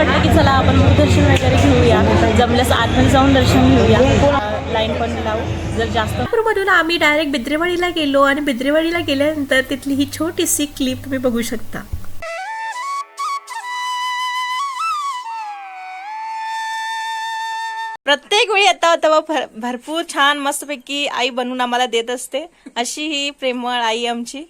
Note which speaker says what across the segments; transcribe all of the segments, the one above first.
Speaker 1: म्हटलं की चला आपण दर्शन वगैरे घेऊया. जमल्यास आतमध्ये जाऊन दर्शन घेऊया. लाईन पण लावू. जर जास्त
Speaker 2: मधून आम्ही डायरेक्ट बिद्रेवाडीला गेलो आणि बिद्रेवाडीला गेल्यानंतर तिथली ही छोटीशी क्लिप तुम्ही बघू शकता.
Speaker 1: प्रत्येक वेळी येता तेव्हा भर भरपूर छान मस्तपैकी आई बनवून आम्हाला देत असते. अशी ही प्रेमळ आई आमची.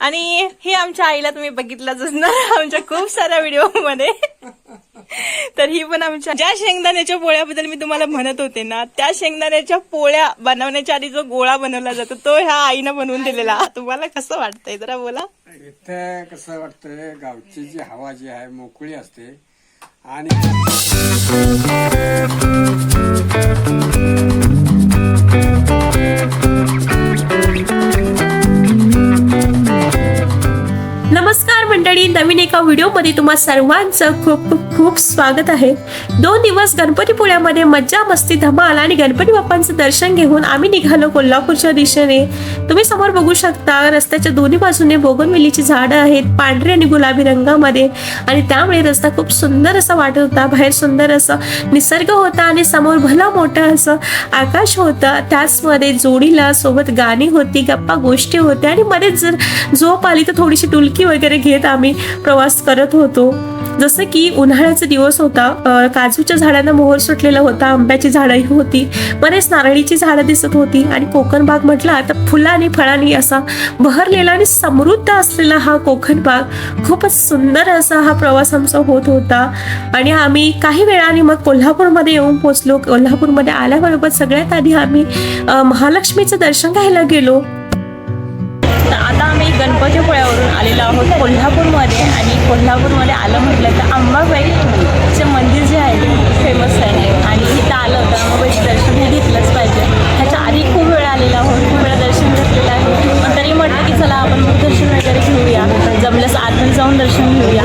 Speaker 1: आणि हे आमच्या आईला तुम्ही बघितलंच असणार. आमच्या खूप साऱ्या व्हिडिओमध्ये तर ही पण आमच्या ज्या शेंगदाण्याच्या पोळ्याबद्दल मी तुम्हाला म्हणत होते ना त्या शेंगदाण्याच्या पोळ्या बनवण्याच्या आधी जो गोळा बनवला जातो तो ह्या आईनं बनवून दिलेला. तुम्हाला कसं वाटतंय? जरा बोला.
Speaker 3: इथं कसं वाटतंय गावची जी हवा जी आहे मोकळी असते. आणि
Speaker 2: मंडळी नवीन एका व्हिडिओमध्ये तुम्हा सर्वांचं खूप खूप खूप स्वागत आहे. दोन दिवस गणपतीपुळ्यामध्ये मज्जा मस्ती धमाल आणि गणपती बाप्पांचं दर्शन घेऊन आम्ही निघालो कोल्हापूरच्या दिशेने. तुम्ही समोर बघू शकता रस्त्याच्या दोन्ही बाजूने बोगनवेलीची झाडं आहेत पांढरे आणि गुलाबी रंगामध्ये. आणि त्यामुळे रस्ता खूप सुंदर असा वाटत होता बाहेर सुंदर असं निसर्ग होता आणि समोर भला मोठं असं आकाश होतं. त्याचमध्ये जोडीला सोबत गाणी होती गप्पा गोष्टी होत्या आणि मध्येच जर झोप आली तर थोडीशी डुलकी वगैरे घेत आम्ही प्रवास करत होतो. जसं की उन्हाळ्याचा दिवस होता काजूच्या झाडांना मोहर सुटलेला होता आंब्याची झाडंही होती बरेच नारळीची झाडं दिसत होती आणि कोकण बाग म्हटला तर फुलांनी फळांनी असा बहरलेला आणि समृद्ध असलेला हा कोकण बाग खूपच सुंदर असा हा प्रवास आमचा होत होता. आणि आम्ही काही वेळाने मग कोल्हापूरमध्ये येऊन पोचलो कोल्हापूरमध्ये आल्याबरोबर सगळ्यात आधी आम्ही महालक्ष्मीचं दर्शन घ्यायला गेलो.
Speaker 1: गणपतीपुळ्यावरून आलेलो आहोत कोल्हापूरमध्ये. आणि कोल्हापूरमध्ये आलं म्हटलं तर अंबाबाईचे मंदिर जे आहे ते फेमस आहे आणि इथं आलं होतं अंबाबाईचं दर्शन. हे घेतलंच पाहिजे. ह्याच्या आधी खूप वेळा आलेला आहोत. खूप वेळा दर्शन घेतलेलं आहे. पण तरी म्हटलं की चला आपण दर्शन वगैरे घेऊया. जमल्यास आतमध्ये जाऊन दर्शन घेऊया.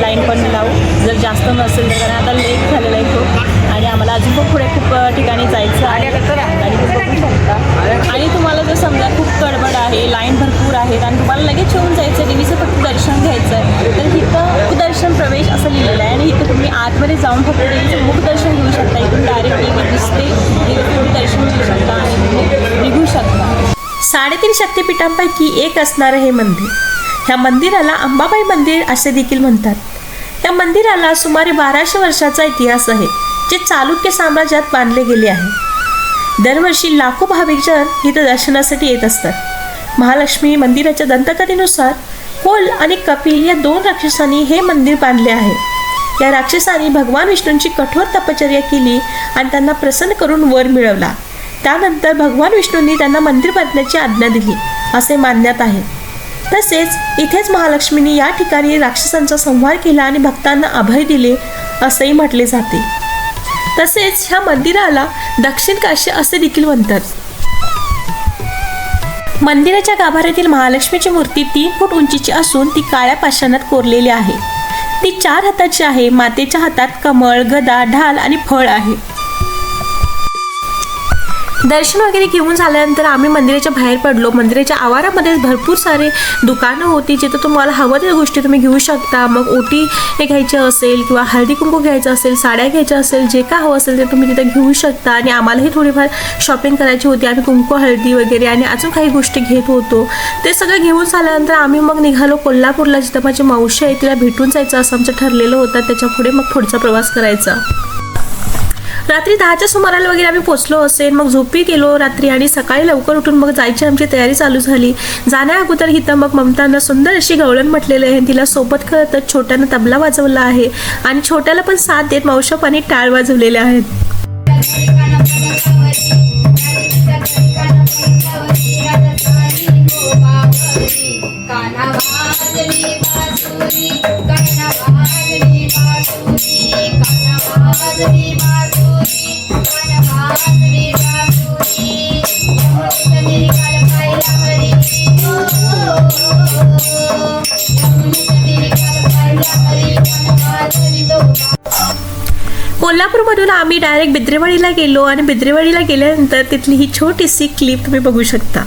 Speaker 1: लाईन पण लावू. जर जास्त नसेल तर कारण आता लेट झालेलं आहे खूप. आणि आम्हाला अजून पण पुढे खूप ठिकाणी जायचं आहे. आणि तुम्ही बघू शकता. आणि तुम्हाला जर समजा खूप गडबड आहे लाईन भरपूर आहेत आणि तुम्हाला लगेच येऊन जायचं आहे देवीचं फक्त दर्शन घ्यायचं आहे तर इथं दर्शन प्रवेश असं लिहिलेलं आहे आणि इथं तुम्ही आतमध्ये जाऊन फक्त देवीचं मुख दर्शन घेऊ शकता. इथून डायरेक्ट देवी दिसते. देवीचं तुम्ही दर्शन घेऊ शकता आणि तुम्ही निघू शकता.
Speaker 2: साडेतीन शक्तिपीठांपैकी एक असणारं हे मंदिर. ह्या मंदिराला अंबाबाई मंदिर असे देखील म्हणतात. या मंदिराला सुमारे बाराशे वर्षाचा इतिहास आहे जे चालुक्य साम्राज्यात बांधले गेले आहे. दरवर्षी लाखो भाविकजन इथं दर्शनासाठी येत असतात. महालक्ष्मी मंदिराच्या दंतकथेनुसार कोल आणि कपिल या दोन राक्षसांनी हे मंदिर बांधले आहे. या राक्षसांनी भगवान विष्णूंची कठोर तपश्चर्या केली आणि त्यांना प्रसन्न करून वर मिळवला. त्यानंतर भगवान विष्णूंनी त्यांना मंदिर बांधण्याची आज्ञा दिली असे मानण्यात आहे. तसेच इथेच महालक्ष्मीने या ठिकाणी राक्षसांचा संहार केला आणि भक्तांना अभय दिले असेही म्हटले जाते. तसेच ह्या मंदिराला दक्षिण काशी असे देखील म्हणतात. मंदिराच्या गाभाऱ्यातील महालक्ष्मीची मूर्ती तीन फूट उंचीची असून ती काळ्या पाषाणात कोरलेली आहे. ती चार हाताची आहे. मातेच्या हातात कमळ गदा ढाल आणि फळ आहे. दर्शन वगैरे घेऊन झाल्यानंतर आम्ही मंदिराच्या बाहेर पडलो. मंदिराच्या आवारामध्ये भरपूर सारे दुकानं होती जिथं तुम्हाला हवं त्या गोष्टी तुम्ही घेऊ शकता. मग ओटी हे घ्यायचं असेल किंवा हळदी कुंकू घ्यायचं असेल साड्या घ्यायच्या असेल जे काय हवं असेल ते तुम्ही तिथं घेऊ शकता. आणि आम्हालाही थोडीफार शॉपिंग करायची होती. आम्ही कुंकू हळदी वगैरे आणि अजून काही गोष्टी घेत होतो. ते सगळं घेऊन झाल्यानंतर आम्ही मग निघालो कोल्हापूरला. जिथं माझी मावशी आहे तिला भेटून जायचं असं आमचं ठरलेलं होतं. त्याच्या पुढे मग पुढचा प्रवास करायचा. रात्री दहाच्या सुमाराला वगैरे आम्ही पोचलो असेल मग झोपी गेलो रात्री आणि सकाळी लवकर उठून मग जायची आमची तयारी चालू झाली. जाण्या अगोदर इथं मग ममतानं सुंदर अशी गवळण म्हटलेली आहे. तिला सोबत तर छोट्यानं तबला वाजवला आहे आणि छोट्याला पण साथ देत मावशप आणि टाळ वाजवलेले आहेत. कोल्हापूरमधून आम्ही डायरेक्ट बिद्रेवाडीला गेलो आणि बिद्रेवाडीला गेल्यानंतर तिथली ही छोटीशी क्लिप तुम्ही बघू शकता.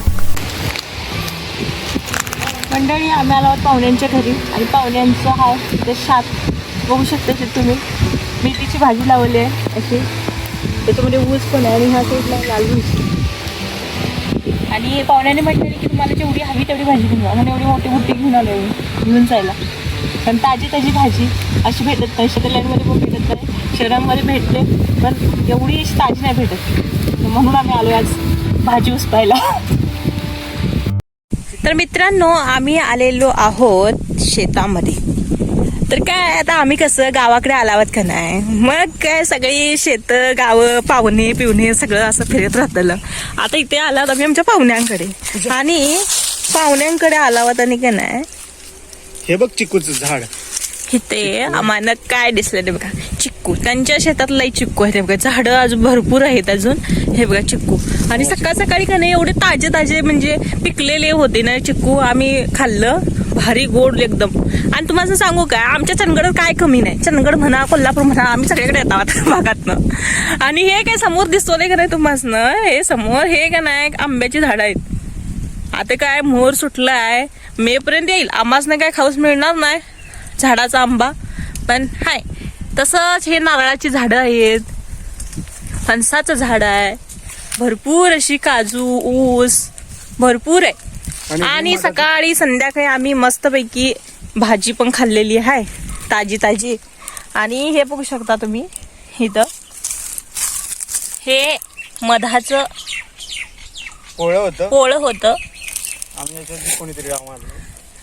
Speaker 1: मंडळी आम्ही आलो आहोत पाहुण्यांच्या घरी आणि पाहुण्यांचा हा तिथे शाप बघू शकता ते तुम्ही. मेथीची भाजी लावली आहे अशी. त्याच्यामध्ये ऊस पण आहे आणि ह्या साईडला लाल ऊस आणि पाहुण्याने म्हटलेलं की तुम्हाला जेवढी हवी तेवढी भाजी घेऊन जा म्हणून एवढी मोठी मोठी घेऊन आलो घेऊन जायला. कारण ताजी ताजी भाजी अशी भेटत नाही. शेतलाईनमध्ये नाही शहरांमध्ये भेटते पण एवढी ताजी नाही भेटत. म्हणून आम्ही आलो आज भाजी उचपायला तर मित्रांनो आम्ही आलेलो आहोत शेतामध्ये. तर काय आता आम्ही कसं गावाकडे आलावत का नाही? मग काय सगळी शेत गावं पाहुणे पिवणे सगळं असं फिरत राहतलं. आता इथे आलात आम्ही आमच्या पाहुण्यांकडे. आणि पाहुण्यांकडे आलावत आणि का नाही?
Speaker 4: हे बघ चिकूचं झाड.
Speaker 1: इथे आम्हाला काय दिसलं ते बघा. चिक्कू. त्यांच्या शेतात लई चिक्कू आहे ते बघा. झाडं अजून भरपूर आहेत अजून. हे बघा चिक्कू. आणि सकाळ सकाळी का नाही एवढे ताजे ताजे म्हणजे पिकलेले होते ना चिक्कू. आम्ही खाल्लं. भारी गोड एकदम. आणि तुम्हाला सांगू काय आमच्या चंदगडात काय कमी नाही. चंदगड म्हणा कोल्हापूर म्हणा आम्ही सगळीकडे येतात भागातनं. आणि हे काय समोर दिसतोय का नाही तुम्हाला हे समोर हे का नाही आंब्याची झाडं आहेत. आता काय मोहर सुटलाय. मे पर्यंत येईल. आम्हासनं काय खाऊस मिळणार नाही. झाडाचा आंबा पण हाय तसंच हे नारळाची झाडं आहेत. फणसाचं झाड आहे. भरपूर अशी काजू ऊस भरपूर आहे.
Speaker 4: आणि
Speaker 1: सकाळी संध्याकाळी आम्ही मस्तपैकी भाजी पण खाल्लेली आहे ताजी ताजी. आणि हे बघू शकता तुम्ही इथं. हे मधाचं
Speaker 4: पोळं होतं.
Speaker 1: पोळं होतं.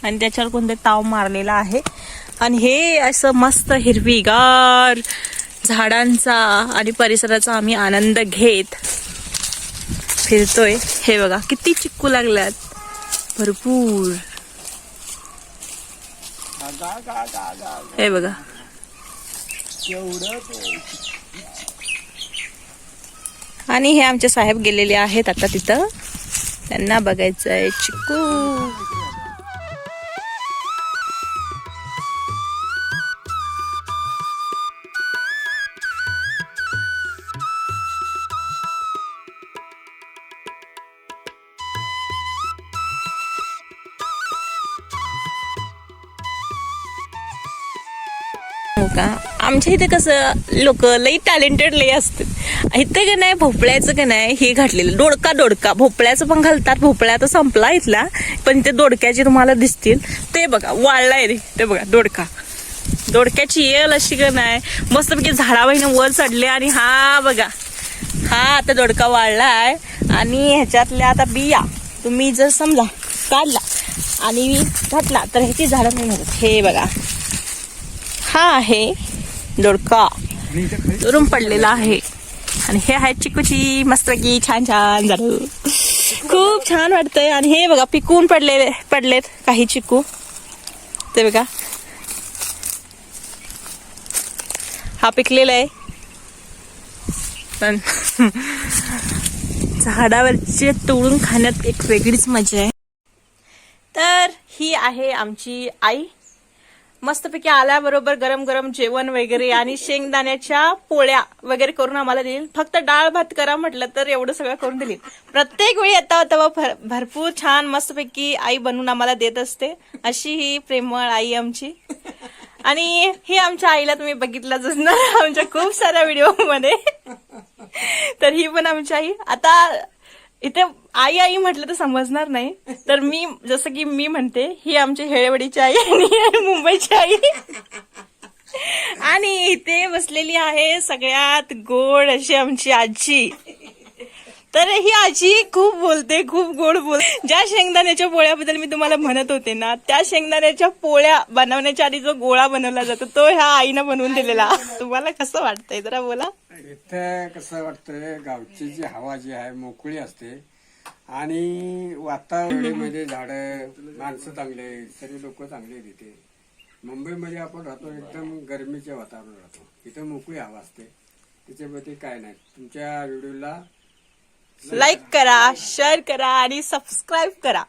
Speaker 1: आणि त्याच्यावर कोणते ताव मारलेला आहे. आणि हे असं मस्त हिरवीगार झाडांचा आणि परिसराचा आम्ही आनंद घेत फिरतोय. हे बघा किती चिक्कू लागल्यात. भरपूर. हे बघा. आणि हे आमचे साहेब गेलेले आहेत आता तिथं. त्यांना बघायचं आहे चिक्कू. का? आमच्या इथे कसं लोक लई टॅलेंटेड लई असतात. इथे का नाही भोपळ्याचं का नाही हे घातलेलं. दोडका दोडका. भोपळ्याचं पण घालतात भोपळ्या तर संपला इथला. पण ते दोडक्याचे तुम्हाला दिसतील. ते बघा वाळलाय रे. ते बघा दोडका. दोडक्याची येल अशी का नाही मस्तपैकी झाडाबाईनं वर चढले आणि हा बघा. हा आता दोडका वाळलाय आणि ह्याच्यातल्या आता बिया. तुम्ही जर समजा काढला आणि घातला तर ह्याची झाडं नाही हे बघा. हा आहे दोडका. दुरून पडलेला आहे. आणि हे आहे चिकूची मस्तपैकी छान छान झालं. खूप छान वाटतंय. आणि हे बघा पिकून पडलेले पडलेत काही चिकू. ते बघा. हा पिकलेला आहे. पण झाडावरचे तोडून खाण्यात एक वेगळीच मजा आहे. तर ही आहे आमची आई. मस्तपैकी आल्याबरोबर गरम गरम जेवण वगैरे आणि शेंगदाण्याच्या पोळ्या वगैरे करून आम्हाला देईल फक्त डाळ भात करा म्हटलं तर एवढं सगळं करून दिली. प्रत्येक वेळी येता तेव्हा भरपूर छान मस्तपैकी आई बनवून आम्हाला देत असते. अशी ही प्रेमळ आई आमची. आणि हे आमच्या आईला तुम्ही बघितलंच असणार. आमच्या खूप साऱ्या व्हिडिओमध्ये तर ही पण आमची आई. आता इथे आई आई म्हटलं तर समजणार नाही. तर मी जसं की मी म्हणते ही आमची हेळवडीची आई आणि मुंबईची आई. आणि इथे बसलेली आहे सगळ्यात गोड अशी आमची आजी. तर ही आजी खूप बोलते खूप गोड बोलते ज्या शेंगदाण्याच्या पोळ्याबद्दल मी तुम्हाला म्हणत होते ना त्या शेंगदाण्याच्या पोळ्या बनवण्याच्या आधी जो गोळा बनवला जातो तो ह्या आईनं बनवून दिलेला. तुम्हाला कसं वाटतंय? जरा बोला.
Speaker 3: इथं कसं वाटतंय गावची जी हवा जी आहे मोकळी असते. आणि वातावरणामध्ये झाडं माणसं चांगले सगळे लोक चांगले तिथे मुंबईमध्ये आपण राहतो एकदम गरमीचे वातावरण राहतो. इथं मोकळी हवा असते. त्याच्यामध्ये काय नाही. तुमच्या व्हिडिओला
Speaker 1: लाईक करा शेअर करा आणि सबस्क्राईब करा.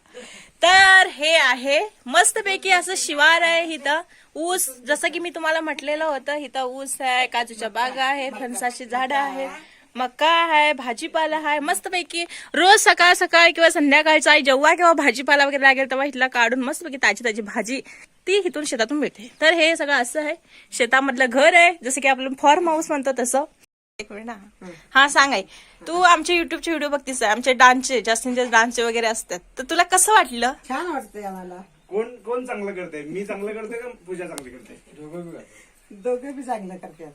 Speaker 1: तर हे आहे मस्तपैकी असं शिवार आहे इथं. ऊस जसं की मी तुम्हाला म्हटलेलं होतं इथं ऊस आहे काजूच्या बागा आहे फणसाची झाडं आहेत मका आहे भाजीपाला आहे. मस्तपैकी रोज सकाळ सकाळ किंवा संध्याकाळचा आई जेव्हा केव्हा भाजीपाला वगैरे लागेल तेव्हा इथला काढून मस्तपैकी ताजी ताजी भाजी ती इथून शेतातून मिळते. तर हे सगळं असं आहे. शेतामधलं घर आहे जसं की आपलं फॉर्म हाऊस म्हणतो तसं. एक मिनिट हा. हा सांग आई. तू आमचे युट्यूबचे व्हिडिओ बघतीस आमचे डान्सचे जास्तीत जास्त डान्सचे वगैरे असतात. तर तुला कसं वाटलं?
Speaker 5: छान वाटतंय आम्हाला.
Speaker 4: कोण कोण चांगलं करते मी चांगलं करते का पूजा चांगली करते?
Speaker 3: दोघं बी करतात.
Speaker 5: दोघे बी चांगलं करतात.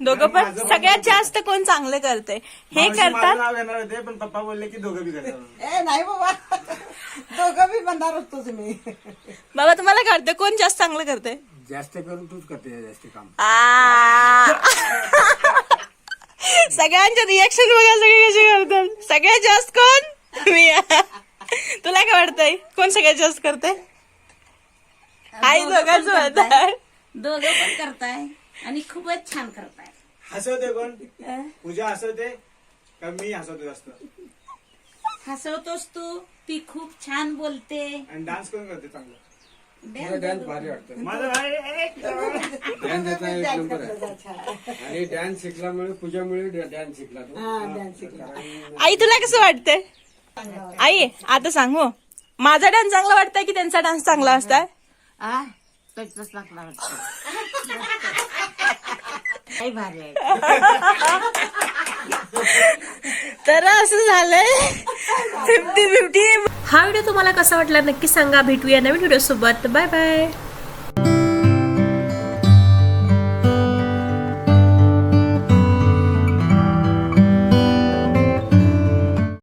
Speaker 1: दोघं पण सगळ्यात जास्त कोण चांगलं करते हे
Speaker 4: मावशी माझं
Speaker 1: करतात
Speaker 4: नाव घेणार होते पण पप्पा बोलले की दोघं बी करतात.
Speaker 5: ए नाही बाबा. दोघं बी म्हणणार होतो तुम्ही.
Speaker 1: बाबा तुम्हाला करते कोण जास्त चांगलं करते
Speaker 3: जास्त करून तूच करते जास्त काम.
Speaker 1: आ. सगळ्यांचे रिएक्शन बघा सगळे कसे करतात? सगळ्यात जास्त कोण? मी. तुला काय वाटतंय? कोण सगळ्यात जास्त करते आई दोघांच म्हणतात
Speaker 6: दोघं पण करताय आणि खूपच छान करताय.
Speaker 4: हसवते कोण? पूजा हसवते का मी हसवते जास्त?
Speaker 6: हसवतोस तू. ती खूप छान बोलते.
Speaker 4: आणि डान्स कोण करते चांगलं?
Speaker 3: डान्स भारी वाटतं.
Speaker 4: माझं भाई एक
Speaker 3: डान्स याचा एक नंबर आहे आणि डान्स शिकल्यामुळे पूजामुळे डान्स शिकला तू.
Speaker 5: हा डान्स शिकला.
Speaker 1: आई तुला कसं वाटतंय? आई आता सांगू माझा डान्स चांगला वाटतंय की त्यांचा डान्स चांगला असताय?
Speaker 6: आ तोच लागला वाटतं. काही भारी आहे.
Speaker 1: तर असं झालंय. फिफ्टी फिफ्टी
Speaker 2: हा व्हिडिओ तुम्हाला कसा वाटला नक्की सांगा. भेटूया नवीन व्हिडिओसोबत. Bye bye.